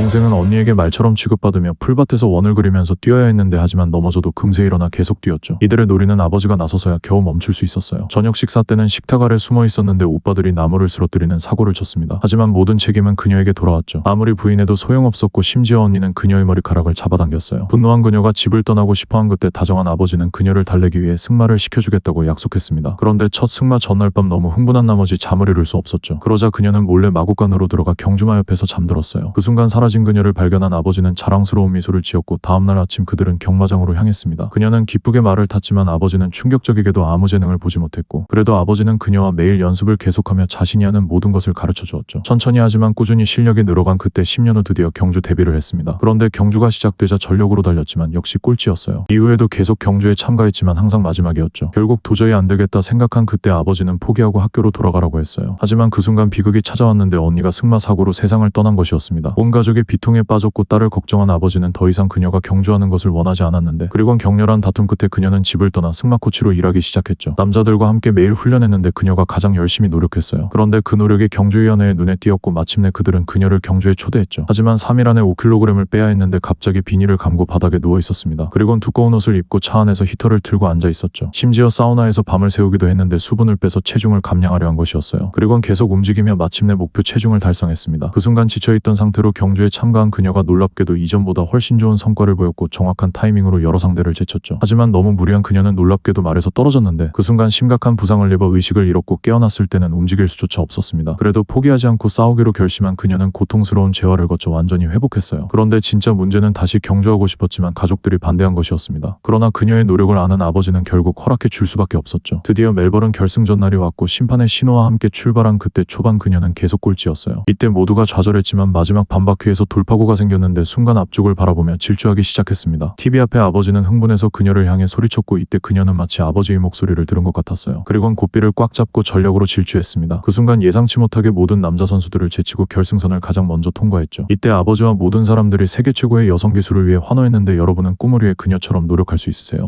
동생은 언니에게 말처럼 취급받으며 풀밭에서 원을 그리면서 뛰어야 했는데 하지만 넘어져도 금세 일어나 계속 뛰었죠. 이들을 노리는 아버지가 나서서야 겨우 멈출 수 있었어요. 저녁 식사 때는 식탁 아래 숨어 있었는데 오빠들이 나무를 쓰러뜨리는 사고를 쳤습니다. 하지만 모든 책임은 그녀에게 돌아왔죠. 아무리 부인해도 소용없었고 심지어 언니는 그녀의 머리카락을 잡아당겼어요. 분노한 그녀가 집을 떠나고 싶어한 그때 다정한 아버지는 그녀를 달래기 위해 승마를 시켜주겠다고 약속했습니다. 그런데 첫 승마 전날 밤 너무 흥분한 나머지 잠을 이룰 수 없었죠. 그러자 그녀는 몰래 마구간으로 들어가 경주마 옆에서 잠들었어요. 그 순간 사라진 그녀를 발견한 아버지는 자랑스러운 미소를 지었고 다음날 아침 그들은 경마장으로 향했습니다. 그녀는 기쁘게 말을 탔지만 아버지는 충격적이게도 아무 재능을 보지 못했고 그래도 아버지는 그녀와 매일 연습을 계속하며 자신이 하는 모든 것을 가르쳐 주었죠. 천천히 하지만 꾸준히 실력이 늘어간 그때 10년 후 드디어 경주 데뷔를 했습니다. 그런데 경주가 시작되자 전력으로 달렸지만 역시 꼴찌였어요. 이후에도 계속 경주에 참가했지만 항상 마지막이었죠. 결국 도저히 안 되겠다 생각한 그때 아버지는 포기하고 학교로 돌아가라고 했어요. 하지만 그 순간 비극이 찾아왔는데 언니가 승마 사고로 세상을 떠난 것이었습니다. 온 가족이 비통에 빠졌고 딸을 걱정한 아버지는 더 이상 그녀가 경주하는 것을 원하지 않았는데 그리곤 격렬한 다툼 끝에 그녀는 집을 떠나 승마 코치로 일하기 시작했죠. 남자들과 함께 매일 훈련했는데 그녀가 가장 열심히 노력했어요. 그런데 그 노력이 경주위원회의 눈에 띄었고 마침내 그들은 그녀를 경주에 초대했죠. 하지만 3일 안에 5kg을 빼야 했는데 갑자기 비닐을 감고 바닥에 누워 있었습니다. 그리곤 두꺼운 옷을 입고 차 안에서 히터를 틀고 앉아 있었죠. 심지어 사우나에서 밤을 새우기도 했는데 수분을 빼서 체중을 감량하려 한 것이었어요. 그리곤 계속 움직이며 마침내 목표 체중을 달성했습니다. 그 순간 지쳐있던 상태로 경주에 참가한 그녀가 놀랍게도 이전보다 훨씬 좋은 성과를 보였고 정확한 타이밍으로 여러 상대를 제쳤죠. 하지만 너무 무리한 그녀는 놀랍게도 말에서 떨어졌는데 그 순간 심각한 부상을 입어 의식을 잃었고 깨어났을 때는 움직일 수조차 없었습니다. 그래도 포기하지 않고 싸우기로 결심한 그녀는 고통스러운 재활을 거쳐 완전히 회복했어요. 그런데 진짜 문제는 다시 경주하고 싶었지만 가족들이 반대한 것이었습니다. 그러나 그녀의 노력을 아는 아버지는 결국 허락해 줄 수밖에 없었죠. 드디어 멜버른 결승전 날이 왔고 심판의 신호와 함께 출발한 그때 초반 그녀는 계속 꼴찌였어요. 이때 모두가 좌절했지만 마지막 반바퀴 에서 돌파구가 생겼는데 순간 앞쪽을 바라보며 질주하기 시작했습니다. TV 앞에 아버지는 흥분해서 그녀를 향해 소리쳤고 이때 그녀는 마치 아버지의 목소리를 들은 것 같았어요. 그리곤 고삐를 꽉 잡고 전력으로 질주했습니다. 그 순간 예상치 못하게 모든 남자 선수들을 제치고 결승선을 가장 먼저 통과했죠. 이때 아버지와 모든 사람들이 세계 최고의 여성 기술을 위해 환호했는데 여러분은 꿈을 위해 그녀처럼 노력할 수 있으세요?